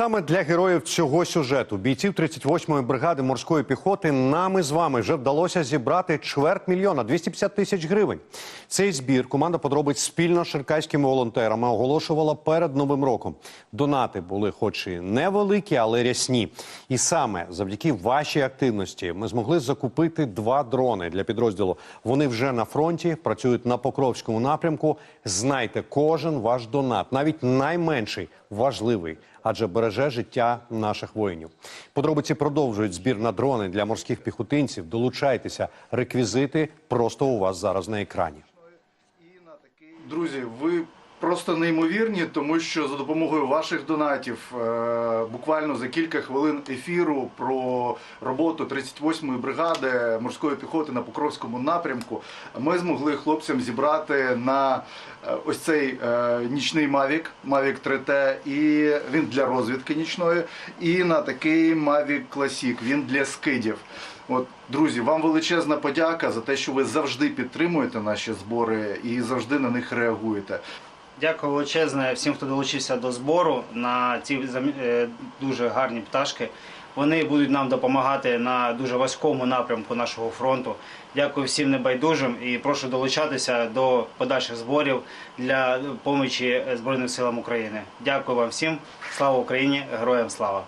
Саме для героїв цього сюжету бійців 38-ї бригади морської піхоти нами з вами вже вдалося зібрати чверть мільйона 250 тисяч гривень. Цей збір команда подробиць спільно з черкаськими волонтерами оголошувала перед новим роком. Донати були, хоч і невеликі, але рясні. І саме завдяки вашій активності ми змогли закупити два дрони для підрозділу. Вони вже на фронті працюють на Покровському напрямку. Знайте, кожен ваш донат, навіть найменший, важливий, адже береже життя наших воїнів. Подробиці продовжують збір на дрони для морських піхотинців. Долучайтеся, реквізити просто у вас зараз на екрані. Друзі, ви просто неймовірні, тому що за допомогою ваших донатів, е, буквально за кілька хвилин ефіру про роботу 38-ї бригади морської піхоти на Покровському напрямку, ми змогли хлопцям зібрати на е, ось цей е, нічний Mavic, Mavic 3T, і він для розвідки нічної, і на такий Mavic Classic, він для скидів. От, друзі, вам величезна подяка за те, що ви завжди підтримуєте наші збори і завжди на них реагуєте. Дякую величезне всім, хто долучився до збору на ці е, дуже гарні пташки. Вони будуть нам допомагати на дуже важкому напрямку нашого фронту. Дякую всім небайдужим і прошу долучатися до подальших зборів для допомоги Збройним силам України. Дякую вам всім. Слава Україні! Героям слава!